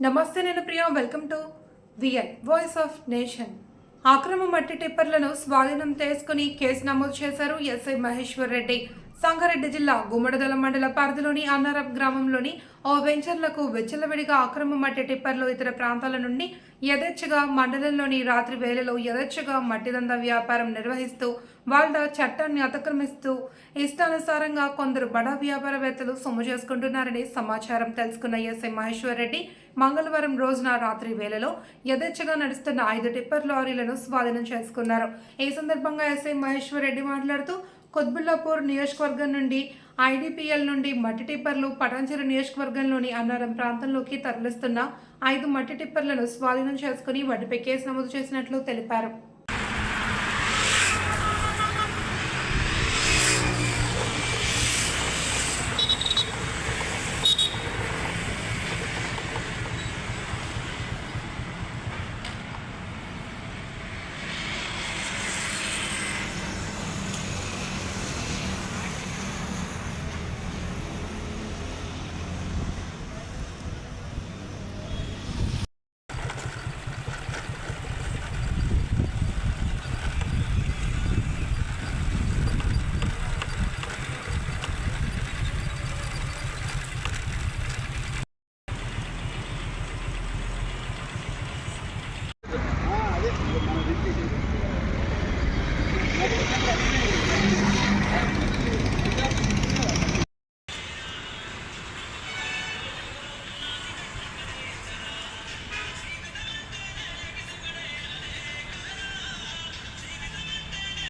నమస్తే నేను Priya welcome to VN voice of nation అక్రమ మట్టి టిప్పర్లను స్వాధీనం చేసుకుని కేసు నమోదు చేశారు ఎస్ఐ మహేశ్వర్ రెడ్డి. సంగారెడ్డి జిల్లా గుమ్మడదల మండల పరిధిలోని అన్నారప్ గ్రామంలోని ఓ వెంచర్లకు వెచ్చలవిడిగా అక్రమ మట్టి టిప్పర్లు ఇతర ప్రాంతాల నుండి యథేచ్ఛగా మండలంలోని రాత్రి వేళలో యథేచ్ఛగా మట్టిదంద వ్యాపారం నిర్వహిస్తూ వాళ్ళ చట్టాన్ని అతిక్రమిస్తూ ఇష్టానుసారంగా కొందరు బడా వ్యాపారవేత్తలు సొమ్ము చేసుకుంటున్నారని సమాచారం తెలుసుకున్న ఎస్ఐ మహేశ్వర్ రెడ్డి మంగళవారం రోజున రాత్రి వేళలో యథేచ్ఛగా నడుస్తున్న ఐదు టిప్పర్ లారీలను స్వాధీనం చేసుకున్నారు. ఈ సందర్భంగా ఎస్ఐ మహేశ్వర్ రెడ్డి మాట్లాడుతూ కొత్బుల్లాపూర్ నియోజకవర్గం నుండి ఐడిపిఎల్ నుండి మట్టి టిప్పర్లు పటాంచెరు నియోజకవర్గంలోని అన్నారం ప్రాంతంలోకి తరలిస్తున్న ఐదు మట్టి టిప్పర్లను స్వాధీనం చేసుకుని వాటిపై కేసు నమోదు చేసినట్లు తెలిపారు. Thank you.